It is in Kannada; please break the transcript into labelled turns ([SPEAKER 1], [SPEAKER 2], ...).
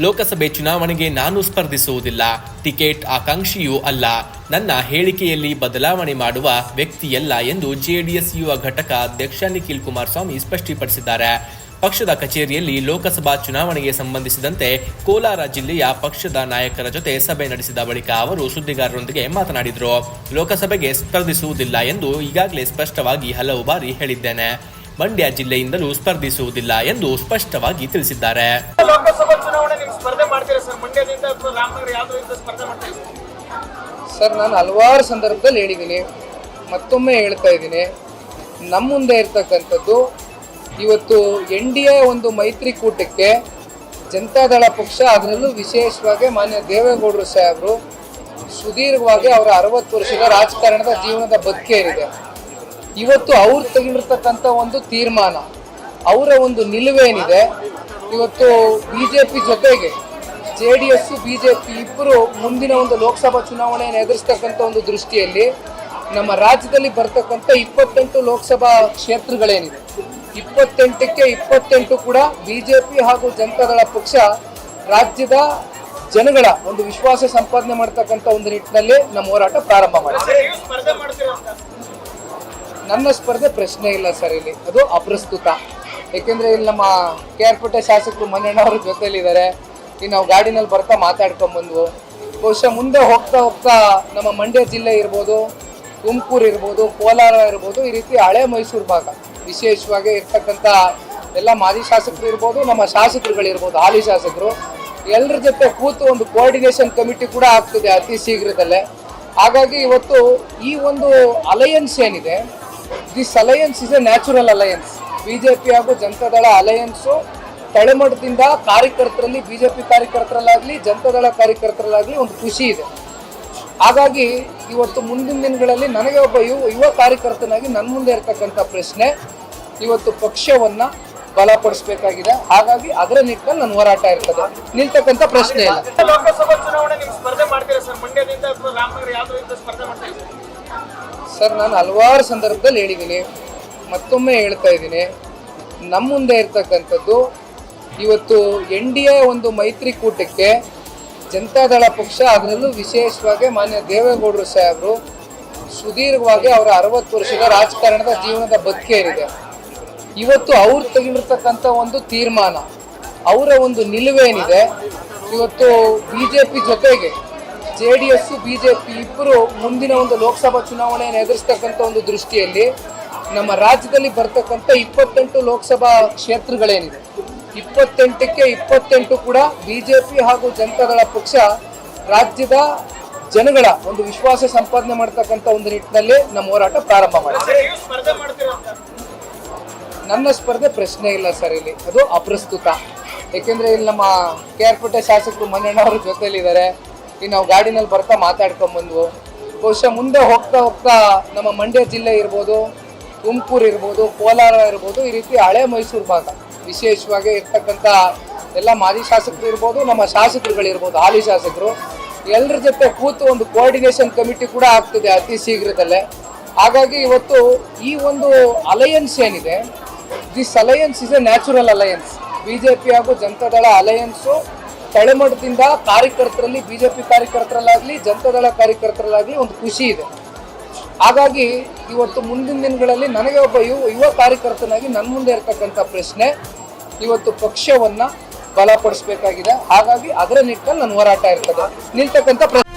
[SPEAKER 1] ಲೋಕಸಭೆ ಚುನಾವಣೆಗೆ ನಾನು ಸ್ಪರ್ಧಿಸುವುದಿಲ್ಲ. ಟಿಕೆಟ್ ಆಕಾಂಕ್ಷಿಯೂ ಅಲ್ಲ. ನನ್ನ ಹೇಳಿಕೆಯಲ್ಲಿ ಬದಲಾವಣೆ ಮಾಡುವ ವ್ಯಕ್ತಿಯಲ್ಲ ಎಂದು ಜೆಡಿಎಸ್ ಯುವ ಘಟಕ ಅಧ್ಯಕ್ಷ ನಿಖಿಲ್ ಕುಮಾರಸ್ವಾಮಿ ಸ್ಪಷ್ಟಪಡಿಸಿದ್ದಾರೆ. ಪಕ್ಷದ ಕಚೇರಿಯಲ್ಲಿ ಲೋಕಸಭಾ ಚುನಾವಣೆಗೆ ಸಂಬಂಧಿಸಿದಂತೆ ಕೋಲಾರ ಜಿಲ್ಲೆಯ ಪಕ್ಷದ ನಾಯಕರ ಜೊತೆ ಸಭೆ ನಡೆಸಿದ ಬಳಿಕ ಅವರು ಸುದ್ದಿಗಾರರೊಂದಿಗೆ ಮಾತನಾಡಿದರು. ಲೋಕಸಭೆಗೆ ಸ್ಪರ್ಧಿಸುವುದಿಲ್ಲ ಎಂದು ಈಗಾಗಲೇ ಸ್ಪಷ್ಟವಾಗಿ ಹಲವು ಬಾರಿ ಹೇಳಿದ್ದೇನೆ. ಮಂಡ್ಯ ಜಿಲ್ಲೆಯಿಂದಲೂ ಸ್ಪರ್ಧಿಸುವುದಿಲ್ಲ ಎಂದು ಸ್ಪಷ್ಟವಾಗಿ ತಿಳಿಸಿದ್ದಾರೆ.
[SPEAKER 2] ಸ್ಪರ್ಧೆ ಮಾಡ್ತೀರಾ ಸರ್? ಮಂಡ್ಯದಿಂದ ರಾಮನಗರ ಯಾವ್ದು ಸ್ಪರ್ಧೆ
[SPEAKER 3] ಸರ್? ನಾನು ಹಲವಾರು ಸಂದರ್ಭದಲ್ಲಿ ಹೇಳಿದ್ದೀನಿ. ಮತ್ತೊಮ್ಮೆ ಹೇಳ್ತಾ ಇದ್ದೀನಿ. ನಮ್ಮ ಮುಂದೆ ಇರ್ತಕ್ಕಂಥದ್ದು, ಇವತ್ತು ಎನ್ ಡಿ ಎ ಒಂದು ಮೈತ್ರಿಕೂಟಕ್ಕೆ ಜನತಾದಳ ಪಕ್ಷ ಅದರಲ್ಲೂ ವಿಶೇಷವಾಗಿ ಮಾನ್ಯ ದೇವೇಗೌಡರು ಸಾಹೇಬರು ಸುದೀರ್ಘವಾಗಿ ಅವರ ಅರವತ್ತು ವರ್ಷದ ರಾಜಕಾರಣದ ಜೀವನದ ಬದುಕೇನಿದೆ ಇವತ್ತು ಅವ್ರು ತೆಗೆದಿರ್ತಕ್ಕಂಥ ಒಂದು ತೀರ್ಮಾನ, ಅವರ ಒಂದು ನಿಲುವೇನಿದೆ. ಇವತ್ತು ಬಿ ಜೆ ಪಿ ಜೊತೆಗೆ J D S B J P ಇಬ್ಬರು ಮುಂದಿನ ಒಂದು ಲೋಕಸಭಾ ಚುನಾವಣೆಯನ್ನು ಎದುರಿಸ್ತಕ್ಕಂಥ ಒಂದು ದೃಷ್ಟಿಯಲ್ಲಿ ನಮ್ಮ ರಾಜ್ಯದಲ್ಲಿ ಬರ್ತಕ್ಕಂಥ ಇಪ್ಪತ್ತೆಂಟು ಲೋಕಸಭಾ ಕ್ಷೇತ್ರಗಳೇನಿದೆ. ಇಪ್ಪತ್ತೆಂಟಕ್ಕೆ ಇಪ್ಪತ್ತೆಂಟು ಕೂಡ ಬಿ ಜೆ ಪಿ ಹಾಗೂ ಜನತಾದಳ ಪಕ್ಷ ರಾಜ್ಯದ ಜನಗಳ ಒಂದು ವಿಶ್ವಾಸ ಸಂಪಾದನೆ ಮಾಡ್ತಕ್ಕಂಥ ಒಂದು ನಿಟ್ಟಿನಲ್ಲಿ ನಮ್ಮ ಹೋರಾಟ ಪ್ರಾರಂಭ ಮಾಡಿದೆ. ನನ್ನ ಸ್ಪರ್ಧೆ ಪ್ರಶ್ನೆ ಇಲ್ಲ ಸರ್ ಇಲ್ಲಿ. ಅದು ಅಪ್ರಸ್ತುತ. ಯಾಕೆಂದ್ರೆ ಇಲ್ಲಿ ನಮ್ಮ ಕೆ ಆರ್ ಪೇಟೆ ಶಾಸಕರು ಮನೆಯವ್ರ ಜೊತೆಯಲ್ಲಿದ್ದಾರೆ ಇನ್ನು ನಾವು ಗಾಡಿನಲ್ಲಿ ಬರ್ತಾ ಮಾತಾಡ್ಕೊಂಡ್ ಬಂದ್ವು ಬಹುಶಃ ಮುಂದೆ ಹೋಗ್ತಾ ಹೋಗ್ತಾ ನಮ್ಮ ಮಂಡ್ಯ ಜಿಲ್ಲೆ ಇರ್ಬೋದು, ತುಮಕೂರು ಇರ್ಬೋದು, ಕೋಲಾರ ಇರ್ಬೋದು, ಈ ರೀತಿ ಹಳೆ ಮೈಸೂರು ಭಾಗ ವಿಶೇಷವಾಗಿ ಇರ್ತಕ್ಕಂಥ ಎಲ್ಲ ಮಾಜಿ ಶಾಸಕರು ಇರ್ಬೋದು, ನಮ್ಮ ಶಾಸಕರುಗಳಿರ್ಬೋದು ಹಾಲಿ ಶಾಸಕರು. ಎಲ್ಲರ ಜೊತೆ ಕೂತು ಒಂದು ಕೋಆರ್ಡಿನೇಷನ್ ಕಮಿಟಿ ಕೂಡ ಆಗ್ತದೆ ಅತಿ ಶೀಘ್ರದಲ್ಲೇ. ಹಾಗಾಗಿ ಇವತ್ತು ಈ ಒಂದು ಅಲಯನ್ಸ್ ಏನಿದೆ this alliance is a natural alliance BJP ಹಾಗೂ ಜನತಾದಳ ಅಲಯನ್ಸು ತಳಮಟ್ಟದಿಂದ ಕಾರ್ಯಕರ್ತರಲ್ಲಿ ಬಿಜೆಪಿ ಕಾರ್ಯಕರ್ತರಲ್ಲಾಗಲಿ ಜನತಾದಳ ಕಾರ್ಯಕರ್ತರಲ್ಲಾಗಲಿ ಒಂದು ಖುಷಿ ಇದೆ. ಹಾಗಾಗಿ ಇವತ್ತು ಮುಂದಿನ ದಿನಗಳಲ್ಲಿ ನನಗೆ ಒಬ್ಬ ಯುವ ಯುವ ಕಾರ್ಯಕರ್ತನಾಗಿ ನನ್ನ ಮುಂದೆ ಇರತಕ್ಕಂಥ ಪ್ರಶ್ನೆ ಇವತ್ತು ಪಕ್ಷವನ್ನು ಬಲಪಡಿಸಬೇಕಾಗಿದೆ. ಹಾಗಾಗಿ ಅದರ ನಿಟ್ಟಿನಲ್ಲಿ ನನ್ನ ಹೋರಾಟ ಇರ್ತದೆ. ನಿಲ್ತಕ್ಕಂಥ ಪ್ರಶ್ನೆ ಇಲ್ಲ.
[SPEAKER 2] ಲೋಕಸಭಾ ಚುನಾವಣೆ ನೀವು ಸ್ಪರ್ಧೆ ಮಾಡ್ತೀರಾ ಸರ್? ಮಂಡ್ಯದಿಂದ ಅಥವಾ ರಾಮನಗರ ಯಾವ್ದರಿಂದ ಸ್ಪರ್ಧೆ ಮಾಡ್ತೀರಾ?
[SPEAKER 3] ಸರ್ ನಾನು ಹಲವಾರು ಸಂದರ್ಭದಲ್ಲಿ ಹೇಳಿದ್ದೀನಿ. ಮತ್ತೊಮ್ಮೆ ಹೇಳ್ತಾ ಇದ್ದೀನಿ. ನಮ್ಮ ಮುಂದೆ ಇರ್ತಕ್ಕಂಥದ್ದು, ಇವತ್ತು ಎನ್ ಡಿ ಎ ಒಂದು ಮೈತ್ರಿಕೂಟಕ್ಕೆ ಜನತಾದಳ ಪಕ್ಷ ಅದರಲ್ಲೂ ವಿಶೇಷವಾಗಿ ಮಾನ್ಯ ದೇವೇಗೌಡರು ಸಾಹೇಬರು ಸುದೀರ್ಘವಾಗಿ ಅವರ ಅರವತ್ತು ವರ್ಷದ ರಾಜಕಾರಣದ ಜೀವನದ ಬದುಕೇರಿದೆ ಇವತ್ತು ಅವ್ರು ತೆಗೆದಿರ್ತಕ್ಕಂಥ ಒಂದು ತೀರ್ಮಾನ, ಅವರ ಒಂದು ನಿಲುವೇನಿದೆ. ಇವತ್ತು ಬಿ ಜೆ ಪಿ ಜೊತೆಗೆ J D S, B J P ಇಬ್ಬರು ಮುಂದಿನ ಒಂದು ಲೋಕಸಭಾ ಚುನಾವಣೆಯನ್ನು ಎದುರಿಸ್ತಕ್ಕಂಥ ಒಂದು ದೃಷ್ಟಿಯಲ್ಲಿ ನಮ್ಮ ರಾಜ್ಯದಲ್ಲಿ ಬರ್ತಕ್ಕಂಥ ಇಪ್ಪತ್ತೆಂಟು ಲೋಕಸಭಾ ಕ್ಷೇತ್ರಗಳೇನಿದೆ. ಇಪ್ಪತ್ತೆಂಟಕ್ಕೆ ಇಪ್ಪತ್ತೆಂಟು ಕೂಡ ಬಿ ಜೆ ಪಿ ಹಾಗೂ ಜನತಾದಳ ಪಕ್ಷ ರಾಜ್ಯದ ಜನಗಳ ಒಂದು ವಿಶ್ವಾಸ ಸಂಪಾದನೆ ಮಾಡ್ತಕ್ಕಂಥ ಒಂದು ನಿಟ್ಟಿನಲ್ಲಿ ನಮ್ಮ ಹೋರಾಟ ಪ್ರಾರಂಭ ಮಾಡಿದೆ. ನನ್ನ ಸ್ಪರ್ಧೆ ಪ್ರಶ್ನೆ ಇಲ್ಲ ಸರ್ ಇಲ್ಲಿ. ಅದು ಅಪ್ರಸ್ತುತ. ಯಾಕೆಂದ್ರೆ ಇಲ್ಲಿ ನಮ್ಮ ಕೆ ಆರ್ ಪೇಟೆ ಶಾಸಕರು ಮನೆಯಣ್ಣವ್ರ ಜೊತೆಲಿದ್ದಾರೆ ಇನ್ನು ನಾವು ಗಾಡಿನಲ್ಲಿ ಬರ್ತಾ ಮಾತಾಡ್ಕೊಂಡ್ಬಂದ್ವು ಬಹುಶಃ ಮುಂದೆ ಹೋಗ್ತಾ ಹೋಗ್ತಾ ನಮ್ಮ ಮಂಡ್ಯ ಜಿಲ್ಲೆ ಇರ್ಬೋದು ತುಮಕೂರು ಇರ್ಬೋದು, ಕೋಲಾರ ಇರ್ಬೋದು, ಈ ರೀತಿ ಹಳೆ ಮೈಸೂರು ಭಾಗ. ವಿಶೇಷವಾಗಿ ಇರ್ತಕ್ಕಂಥ ಎಲ್ಲ ಮಾಜಿ ಶಾಸಕರು ಇರ್ಬೋದು, ನಮ್ಮ ಶಾಸಕರುಗಳಿರ್ಬೋದು ಹಾಲಿ ಶಾಸಕರು ಎಲ್ಲರ ಜೊತೆ ಕೂತು ಒಂದು ಕೋಆರ್ಡಿನೇಷನ್ ಕಮಿಟಿ ಕೂಡ ಆಗ್ತಿದೆ ಅತಿ ಶೀಘ್ರದಲ್ಲೇ. ಹಾಗಾಗಿ ಇವತ್ತು ಈ ಒಂದು ಅಲಯನ್ಸ್ ಏನಿದೆ this alliance is a natural alliance B J P ಹಾಗೂ ಜನತಾದಳ ಅಲಯನ್ಸು ತಳಮಟ್ಟದಿಂದ ಕಾರ್ಯಕರ್ತರಲ್ಲಿ ಬಿ ಜೆ ಪಿ ಕಾರ್ಯಕರ್ತರಲ್ಲಾಗಲಿ ಜನತಾದಳ ಕಾರ್ಯಕರ್ತರಲ್ಲಾಗಲಿ ಒಂದು ಖುಷಿ ಇದೆ. ಹಾಗಾಗಿ ಇವತ್ತು ಮುಂದಿನ ದಿನಗಳಲ್ಲಿ ನನಗೆ ಒಬ್ಬ ಯುವ ಯುವ ಕಾರ್ಯಕರ್ತನಾಗಿ ನನ್ನ ಮುಂದೆ ಇರತಕ್ಕಂಥ ಪ್ರಶ್ನೆ, ಇವತ್ತು ಪಕ್ಷವನ್ನ ಬಲಪಡಿಸಬೇಕಾಗಿದೆ. ಹಾಗಾಗಿ ಅದರ ನಿಟ್ಟಿನಲ್ಲಿ ನನ್ನ ಹೋರಾಟ ಇರ್ತದೆ. ನಿಲ್ತಕ್ಕಂಥ ಪ್ರಶ್ನೆ